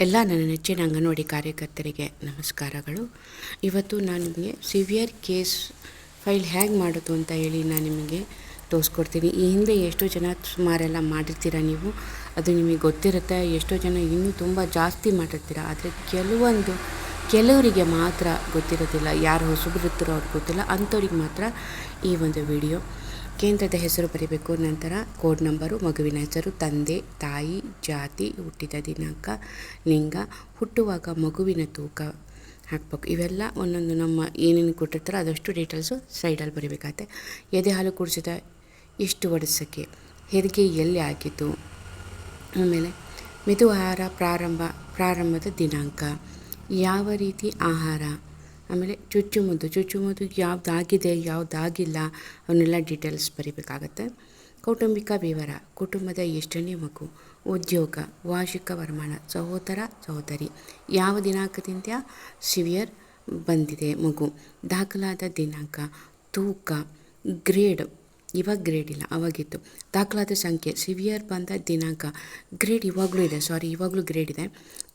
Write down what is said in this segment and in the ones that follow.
ಎಲ್ಲ ನನ್ನ ನೆಚ್ಚಿನ ಅಂಗನವಾಡಿ ಕಾರ್ಯಕರ್ತರಿಗೆ ನಮಸ್ಕಾರಗಳು. ಇವತ್ತು ನಾನು ನಿಮಗೆ ಸಿವಿಯರ್ ಕೇಸ್ ಫೈಲ್ ಹೇಗೆ ಮಾಡೋದು ಅಂತ ಹೇಳಿ ನಾನು ನಿಮಗೆ ತೋರಿಸ್ಕೊಡ್ತೀನಿ. ಈ ಹಿಂದೆ ಎಷ್ಟೋ ಜನ ಸುಮಾರೆಲ್ಲ ಮಾಡಿರ್ತೀರ ನೀವು? ಅದು ನಿಮಗೆ ಗೊತ್ತಿರುತ್ತೆ. ಎಷ್ಟೋ ಜನ ಇನ್ನೂ ತುಂಬ ಜಾಸ್ತಿ ಮಾಡಿರ್ತೀರ? ಆದರೆ ಕೆಲವೊಂದು, ಕೆಲವರಿಗೆ ಮಾತ್ರ ಗೊತ್ತಿರೋದಿಲ್ಲ. ಯಾರು ಹೊಸಬರಿರ್ತಾರೋ ಅವ್ರಿಗೆ ಗೊತ್ತಿಲ್ಲ. ಅಂಥವ್ರಿಗೆ ಮಾತ್ರ ಈ ಒಂದು ವಿಡಿಯೋ ಕೇಂದ್ರದ ಹೆಸರು ಬರೀಬೇಕು. ನಂತರ ಕೋಡ್ ನಂಬರು, ಮಗುವಿನ ಹೆಸರು, ತಂದೆ, ತಾಯಿ, ಜಾತಿ, ಹುಟ್ಟಿದ ದಿನಾಂಕ, ಲಿಂಗ, ಹುಟ್ಟುವಾಗ ಮಗುವಿನ ತೂಕ ಹಾಕ್ಬೇಕು. ಇವೆಲ್ಲ ಒಂದೊಂದು ನಮ್ಮ ಏನೇನು ಕೊಟ್ಟಿರ್ತಾರೋ ಅದಷ್ಟು ಡೀಟೇಲ್ಸು ಸೈಡಲ್ಲಿ ಬರೀಬೇಕಾಗತ್ತೆ. ಎದೆ ಹಾಲು ಕುಡಿಸಿದ ಎಷ್ಟು ವರ್ಷಕ್ಕೆ ಹೆರಿಗೆ ಎಲ್ಲಿ ಆಗಿತ್ತು ಆಮೇಲೆ ಮೆದು ಆಹಾರ ಪ್ರಾರಂಭ, ಪ್ರಾರಂಭದ ದಿನಾಂಕ, ಯಾವ ರೀತಿ ಆಹಾರ ಆಮೇಲೆ ಚುಚ್ಚುಮದ್ದು ಚುಚ್ಚುಮದ್ದು ಯಾವುದಾಗಿದೆ, ಯಾವುದಾಗಿಲ್ಲ, ಅವನ್ನೆಲ್ಲ ಡೀಟೇಲ್ಸ್ ಬರೀಬೇಕಾಗತ್ತೆ. ಕೌಟುಂಬಿಕ ವಿವರ, ಕುಟುಂಬದ ಎಷ್ಟನೇ ಮಗು, ಉದ್ಯೋಗ, ವಾರ್ಷಿಕ ವರಮಾನ, ಸಹೋದರ, ಸಹೋದರಿ, ಯಾವ ದಿನಾಂಕದಿಂದ ಸಿವಿಯರ್ ಬಂದಿದೆ ಮಗು. ದಾಖಲಾದ ದಿನಾಂಕ, ತೂಕ ಗ್ರೇಡ್ ಇವಾಗ ಗ್ರೇಡ್ ಇಲ್ಲ, ಅವಾಗಿತ್ತು. ದಾಖಲಾದ ಸಂಖ್ಯೆ ಸಿವಿಯರ್ ಬಂದ ದಿನಾಂಕ ಗ್ರೇಡ್ ಇವಾಗಲೂ ಇದೆ ಸಾರಿ ಇವಾಗಲೂ ಗ್ರೇಡ್ ಇದೆ.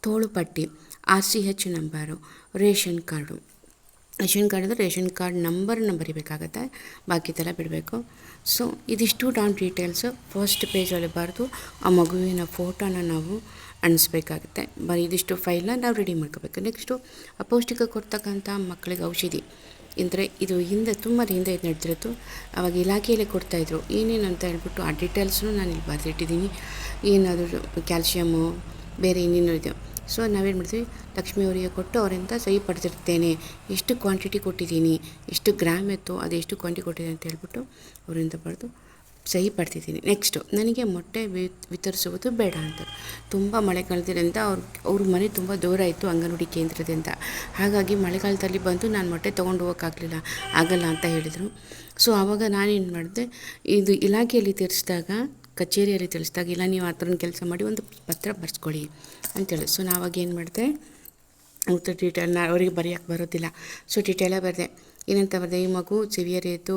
ತೋಳುಪಟ್ಟಿ R C H number ration card ration card ಅಂದರೆ ರೇಷನ್ ಕಾರ್ಡ್ ನಂಬರನ್ನ ಬರಿಬೇಕಾಗತ್ತೆ. ಥರ ಬಿಡಬೇಕು. ಸೊ ಇದಿಷ್ಟು ಡೌನ್ ಡೀಟೇಲ್ಸು. ಫಸ್ಟ್ ಪೇಜಲ್ಲಿ ಬರೆದು ಆ ಮಗುವಿನ ಫೋಟೋನ ನಾವು ಅಣಿಸ್ಬೇಕಾಗುತ್ತೆ ಬರೀ ಇದಿಷ್ಟು ಫೈಲ್ನ ನಾವು ರೆಡಿ ಮಾಡ್ಕೋಬೇಕು. ನೆಕ್ಸ್ಟು ಅಪೌಷ್ಟಿಕ ಕೊಡ್ತಕ್ಕಂಥ ಮಕ್ಕಳಿಗೆ ಔಷಧಿ. ಅಂದರೆ ಇದು ಹಿಂದೆ ತುಂಬ ಹಿಂದೆ ಇದು ನಡೆದಿರುತ್ತೋ ಅವಾಗ ಇಲಾಖೆಯಲ್ಲಿ ಕೊಡ್ತಾಯಿದ್ರು ಏನೇನು ಅಂತ ಹೇಳ್ಬಿಟ್ಟು ಆ ಡೀಟೇಲ್ಸ್ನು ನಾನು ಇಲ್ಲಿ ಬರೆದಿಟ್ಟಿದ್ದೀನಿ. ಏನಾದರೂ ಕ್ಯಾಲ್ಶಿಯಮ್ಮು, ಬೇರೆ ಇನ್ನೇನು ಇದೆ. ಸೊ ನಾವೇನು ಮಾಡ್ತೀವಿ, ಲಕ್ಷ್ಮಿ ಅವರಿಗೆ ಕೊಟ್ಟು ಅವರಿಂದ ಸಹಿ ಪಡೆದಿರ್ತೇನೆ. ಎಷ್ಟು ಕ್ವಾಂಟಿಟಿ ಕೊಟ್ಟಿದ್ದೀನಿ, ಎಷ್ಟು ಗ್ರಾಮ್ ಇತ್ತು ಅದು ಎಷ್ಟು ಕ್ವಾಂಟಿಟಿ ಕೊಟ್ಟಿದೆ ಅಂತ ಹೇಳ್ಬಿಟ್ಟು ಅವರಿಂದ ಪಡೆದು ಸಹಿ ಪಡ್ತಿದ್ದೀನಿ ನೆಕ್ಸ್ಟು ನನಗೆ ಮೊಟ್ಟೆ ವಿತರಿಸುವುದು ಬೇಡ ಅಂತ. ತುಂಬ ಮಳೆಗಾಲದಿಂದ ಅವ್ರ ಅವ್ರ ಮನೆ ತುಂಬ ದೂರ ಇತ್ತು ಅಂಗನವಾಡಿ ಕೇಂದ್ರದಿಂದ. ಹಾಗಾಗಿ ಮಳೆಗಾಲದಲ್ಲಿ ಬಂದು ನಾನು ಮೊಟ್ಟೆ ತೊಗೊಂಡು ಹೋಗೋಕ್ಕಾಗಲಿಲ್ಲ ಆಗಲ್ಲ ಅಂತ ಹೇಳಿದರು. ಸೊ ಆವಾಗ ನಾನೇನು ಮಾಡಿದೆ, ಇದು ಇಲಾಖೆಯಲ್ಲಿ ತಿಳಿಸಿದಾಗ ಕಚೇರಿಯಲ್ಲಿ ತಿಳಿಸ್ದಾಗ, ಇಲ್ಲ ನೀವು ಆ ಥರ ಕೆಲಸ ಮಾಡಿ ಒಂದು ಪತ್ರ ಬರ್ಸ್ಕೊಳ್ಳಿ ಅಂತೇಳಿ. ಸೊ ನಾವಾಗ ಏನು ಮಾಡಿದೆ ಉತ್ತರ ಡೀಟೇಲ್ನ ಅವರಿಗೆ ಬರೆಯೋಕ್ಕೆ ಬರೋದಿಲ್ಲ. ಸೊ ಡೀಟೇಲೇ ಬರೆದೆ. ಏನಂತ ಬರ್ದೆ ಈ ಮಗು ಸಿವಿಯರ್ ಇತ್ತು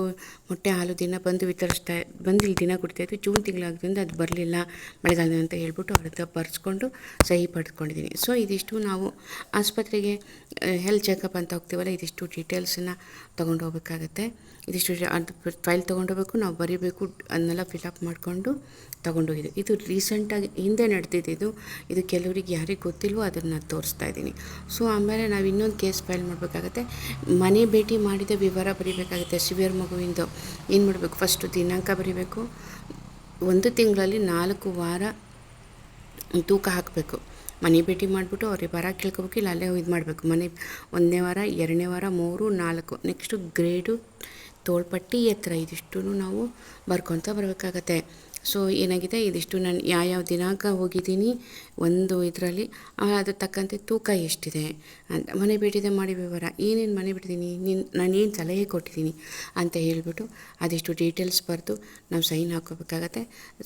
ಮೊಟ್ಟೆ ಹಾಲು ದಿನ ಬಂದು ವಿತರಿಸ್ತಾ ಬಂದು ಇಲ್ಲಿ ದಿನ ಕೊಡ್ತಾಯಿತ್ತು ಜೂನ್ ತಿಂಗಳಾಗೋದ್ರಿಂದ ಅದು ಬರಲಿಲ್ಲ ಮಳೆಗಾಲದ ಅಂತ ಹೇಳ್ಬಿಟ್ಟು ಅವ್ರ ಹತ್ರ ಬರ್ಸ್ಕೊಂಡು ಸಹಿ ಪಡ್ಕೊಂಡಿದ್ದೀನಿ ಸೊ ಇದಿಷ್ಟು ನಾವು ಆಸ್ಪತ್ರೆಗೆ ಹೆಲ್ತ್ ಚೆಕಪ್ ಅಂತ ಹೋಗ್ತೀವಲ್ಲ, ಇದಿಷ್ಟು ಡೀಟೇಲ್ಸನ್ನು ತೊಗೊಂಡು ಹೋಗ್ಬೇಕಾಗತ್ತೆ. ಇದಿಷ್ಟು ಅದು ಫೈಲ್ ತೊಗೊಂಡೋಗ್ಬೇಕು ನಾವು ಬರೀಬೇಕು ಅದನ್ನೆಲ್ಲ ಫಿಲಪ್ ಮಾಡಿಕೊಂಡು ತೊಗೊಂಡೋಗಿದ್ದು ಇದು ರೀಸೆಂಟಾಗಿ ಹಿಂದೆ ನಡೆದಿದ್ದು ಇದು ಕೆಲವರಿಗೆ ಯಾರಿಗೆ ಗೊತ್ತಿಲ್ವೋ ಅದನ್ನು ತೋರಿಸ್ತಾ ಇದ್ದೀನಿ. ಸೊ ಆಮೇಲೆ ನಾವು ಇನ್ನೊಂದು ಕೇಸ್ ಫೈಲ್ ಮಾಡಬೇಕಾಗತ್ತೆ, ಮನೆ ಭೇಟಿ ಮಾಡಿದ ವಿವರ ಬರೀಬೇಕಾಗುತ್ತೆ. ಸಿವಿಯರ್ ಮಗುವಿಂದು ಏನು ಮಾಡಬೇಕು? ಫಸ್ಟು ದಿನಾಂಕ ಬರೀಬೇಕು. ಒಂದು ತಿಂಗಳಲ್ಲಿ ನಾಲ್ಕು ವಾರ ತೂಕ ಹಾಕಬೇಕು. ಮನೆ ಭೇಟಿ ಮಾಡಿಬಿಟ್ಟು ಅವ್ರಿಗೆ ಬರ ಕೇಳ್ಕೊಬೇಕು, ಇಲ್ಲ ಅಲ್ಲೇ ಇದು ಮಾಡಬೇಕು. ಮನೆ ಒಂದನೇ ವಾರ, ಎರಡನೇ ವಾರ, ಮೂರು, ನಾಲ್ಕು. ನೆಕ್ಸ್ಟು ಗ್ರೇಡು ತೋಳ್ಪಟ್ಟಿ ಎತ್ತರ. ಇದಿಷ್ಟು ನಾವು ಬರ್ಕೊತ ಬರಬೇಕಾಗತ್ತೆ. ಸೊ ಏನಾಗಿದೆ? ಇದಿಷ್ಟು ನಾನು ಯಾವ್ಯಾವ ದಿನಾಂಕ ಹೋಗಿದ್ದೀನಿ, ಒಂದು ಇದರಲ್ಲಿ ಅದ್ರ ತಕ್ಕಂತೆ ತೂಕ ಎಷ್ಟಿದೆ? ಅಂತ ಮನೆ ಬಿಟ್ಟಿದೆ ಮಾಡಿ ವಿವರ. ಏನೇನು ಮನೆ ಬಿಟ್ಟಿದ್ದೀನಿ ನೀನು, ನಾನು ಏನು ಸಲಹೆ ಕೊಟ್ಟಿದ್ದೀನಿ ಅಂತ ಹೇಳಿಬಿಟ್ಟು ಅದಿಷ್ಟು ಡೀಟೇಲ್ಸ್ ಬರೆದು ನಾವು ಸೈನ್ ಹಾಕೋಬೇಕಾಗತ್ತೆ.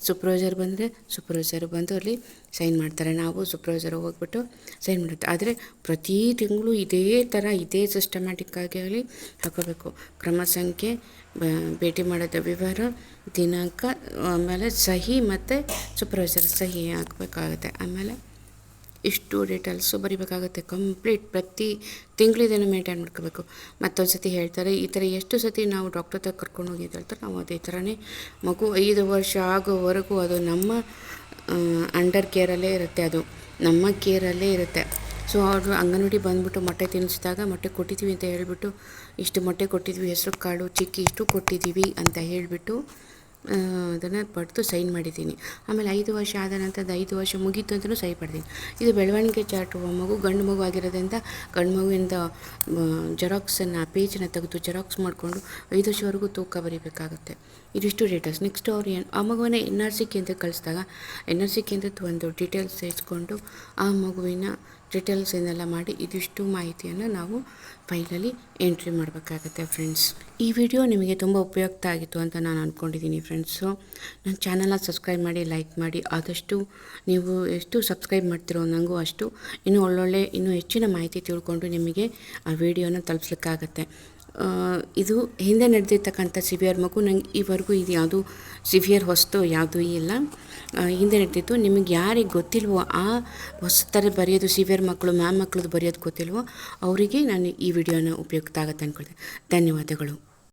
ಸೂಪರ್ವೈಸರ್ ಬಂದರೆ ಸೂಪರ್ವೈಸರ್ ಬಂದು ಅಲ್ಲಿ ಸೈನ್ ಮಾಡ್ತಾರೆ. ನಾವು ಸೂಪರ್ವೈಸರ್ ಹೋಗ್ಬಿಟ್ಟು ಸೈನ್ ಮಾಡುತ್ತೆ. ಆದರೆ ಪ್ರತಿ ತಿಂಗಳು ಇದೇ ಥರ ಇದೇ ಸಿಸ್ಟಮ್ಯಾಟಿಕ್ಕಾಗಿ ಆಗಲಿ ಹಾಕೋಬೇಕು. ಕ್ರಮ ಸಂಖ್ಯೆ ಭೇಟಿ ಮಾಡೋದ ವಿವರ ದಿನಾಂಕ, ಆಮೇಲೆ ಸಹಿ ಮತ್ತು ಸೂಪರ್ವೈಸರ್ ಸಹಿ ಹಾಕಬೇಕಾಗುತ್ತೆ. ಆಮೇಲೆ ಇಷ್ಟು ಡೀಟೇಲ್ಸು ಬರಿಬೇಕಾಗುತ್ತೆ. ಕಂಪ್ಲೀಟ್ ಪ್ರತಿ ತಿಂಗಳಿದೇನು ಮೇಂಟೈನ್ ಮಾಡ್ಕೋಬೇಕು. ಮತ್ತೊಂದು ಸತಿ ಹೇಳ್ತಾರೆ, ಈ ಥರ ಎಷ್ಟು ಸತಿ ನಾವು ಡಾಕ್ಟರ್ ಹತ್ರ ಕರ್ಕೊಂಡು ಹೋಗಿ ಹೇಳ್ತಾರೆ ನಾವು ಅದೇ ಥರನೇ ಮಗು ಐದು ವರ್ಷ ಆಗೋವರೆಗೂ ಅದು ನಮ್ಮ ಅಂಡರ್ ಕೇರಲ್ಲೇ ಇರುತ್ತೆ ಅದು. ನಮ್ಮ ಕೇರಲ್ಲೇ ಇರುತ್ತೆ. ಸೊ ಅವರು ಅಂಗನವಾಡಿ ಬಂದುಬಿಟ್ಟು ಮೊಟ್ಟೆ ತಿನ್ನಿಸಿದಾಗ ಮೊಟ್ಟೆ ಕೊಟ್ಟಿದ್ದೀವಿ ಅಂತ ಹೇಳಿಬಿಟ್ಟು, ಇಷ್ಟು ಮೊಟ್ಟೆ ಕೊಟ್ಟಿದ್ವಿ, ಹೆಸರು ಕಾಳು, ಚಿಕ್ಕಿ ಇಷ್ಟು ಕೊಟ್ಟಿದ್ದೀವಿ ಅಂತ ಹೇಳಿಬಿಟ್ಟು ಅದನ್ನು ಪಡೆದು ಸೈನ್ ಮಾಡಿದ್ದೀನಿ. ಆಮೇಲೆ ಐದು ವರ್ಷ ಆದ ನಂತರದ ಐದು ವರ್ಷ ಮುಗೀತು ಅಂತಲೂ ಸಹಿ ಪಡ್ತೀನಿ. ಇದು ಬೆಳವಣಿಗೆ ಚಾರ್ಟು ಮಗು, ಗಂಡು ಮಗು ಆಗಿರೋದ್ರಿಂದ ಗಂಡು ಮಗುವಿಂದ ಜೆರಾಕ್ಸನ್ನು ಪೇಜನ್ನು ತೆಗೆದು ಜೆರಾಕ್ಸ್ ಮಾಡಿಕೊಂಡು ಐದು ವರ್ಷವರೆಗೂ ತೂಕ ಬರೀಬೇಕಾಗುತ್ತೆ. ಇದಿಷ್ಟು ಡೇಟಸ್ ನೆಕ್ಸ್ಟ್ ಅವ್ರು ಏನು? ಆ ಮಗುವನ್ನು ಎನ್ ಆರ್ ಸಿ ಕೇಂದ್ರಕ್ಕೆ ಕಳಿಸಿದಾಗ ಎನ್ ಆರ್ ಸಿ ಕೇಂದ್ರದ್ದು ಒಂದು ಡೀಟೇಲ್ಸ್ ಸೇರಿಸ್ಕೊಂಡು ಆ ಮಗುವಿನ ಡೀಟೇಲ್ಸ್ ಏನೆಲ್ಲ ಮಾಡಿ ಇದಿಷ್ಟು ಮಾಹಿತಿಯನ್ನು ನಾವು ಫೈಲಲ್ಲಿ ಎಂಟ್ರಿ ಮಾಡಬೇಕಾಗತ್ತೆ ಫ್ರೆಂಡ್ಸ್ ಈ ವಿಡಿಯೋ ನಿಮಗೆ ತುಂಬ ಉಪಯುಕ್ತ ಆಗಿತ್ತು ಅಂತ ನಾನು ಅಂದ್ಕೊಂಡಿದ್ದೀನಿ ಫ್ರೆಂಡ್ಸು ನನ್ನ ಚಾನಲ್ನ ಸಬ್ಸ್ಕ್ರೈಬ್ ಮಾಡಿ ಲೈಕ್ ಮಾಡಿ, ಆದಷ್ಟು ನೀವು ಎಷ್ಟು ಸಬ್ಸ್ಕ್ರೈಬ್ ಮಾಡ್ತಿರೋ ನನಗೂ ಅಷ್ಟು ಇನ್ನೂ ಒಳ್ಳೊಳ್ಳೆ, ಇನ್ನೂ ಹೆಚ್ಚಿನ ಮಾಹಿತಿ ತಿಳ್ಕೊಂಡು ನಿಮಗೆ ಆ ವಿಡಿಯೋನ ತಲುಪಿಸ್ಲಿಕ್ಕಾಗತ್ತೆ. ಇದು ಹಿಂದೆ ನಡೆದಿರ್ತಕ್ಕಂಥ ಸಿವಿಯರ್ ಮಗು, ನಂಗೆ ಈವರೆಗೂ ಇದು ಯಾವುದು ಸಿವಿಯರ್ ಹೊಸ್ತು ಯಾವುದೂ ಇಲ್ಲ. ಹಿಂದೆ ನಡೆದಿತ್ತು. ನಿಮಗೆ ಯಾರಿಗೆ ಗೊತ್ತಿಲ್ವೋ ಆ ಹೊಸ ಥರ ಬರೆಯೋದು, ಸಿವಿಯರ್ ಮಕ್ಕಳು ಮ್ಯಾಮ್ ಮಕ್ಕಳದ್ದು ಬರೆಯೋದು ಗೊತ್ತಿಲ್ವೋ, ಅವರಿಗೆ ನಾನು ಈ ವಿಡಿಯೋನ ಉಪಯುಕ್ತ ಆಗುತ್ತೆ ಅಂದ್ಕೊಳ್ತೇನೆ ಧನ್ಯವಾದಗಳು.